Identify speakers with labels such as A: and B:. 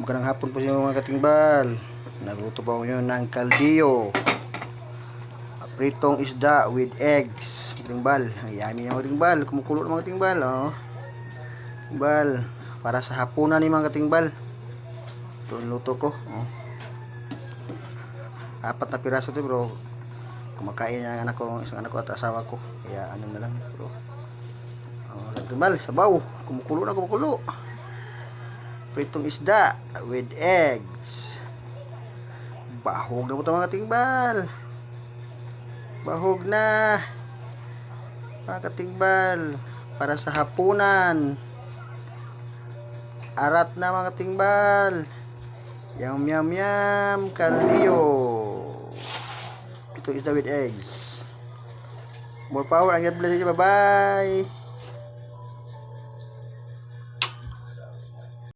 A: Magandang hapon po sa inyo mga katingbal. Nagluto po ngayon ng kaldiyo. Pritong isda with eggs. Katingbal. Ang yummy yung mga katingbal. Kumukulo ng mga katingbal. Oh. Katingbal. Para sa hapunan ni mga katingbal. Ito ang luto ko. Oh. Apat na piraso ito bro. Kumakain ang anak ko, isang anak ko at asawa ko. Kaya ano na lang bro. Oh, katingbal, sabaw. Kumukulo na kumukulo pritong isda with eggs. Bahog na po ito mga tingbal. Bahog na. Mga katingbal. Para sa hapunan. Arat na mga tingbal. Yum yum yum. Kaldiyo. Pritong isda with eggs. More power. Ang God bless you. Bye bye.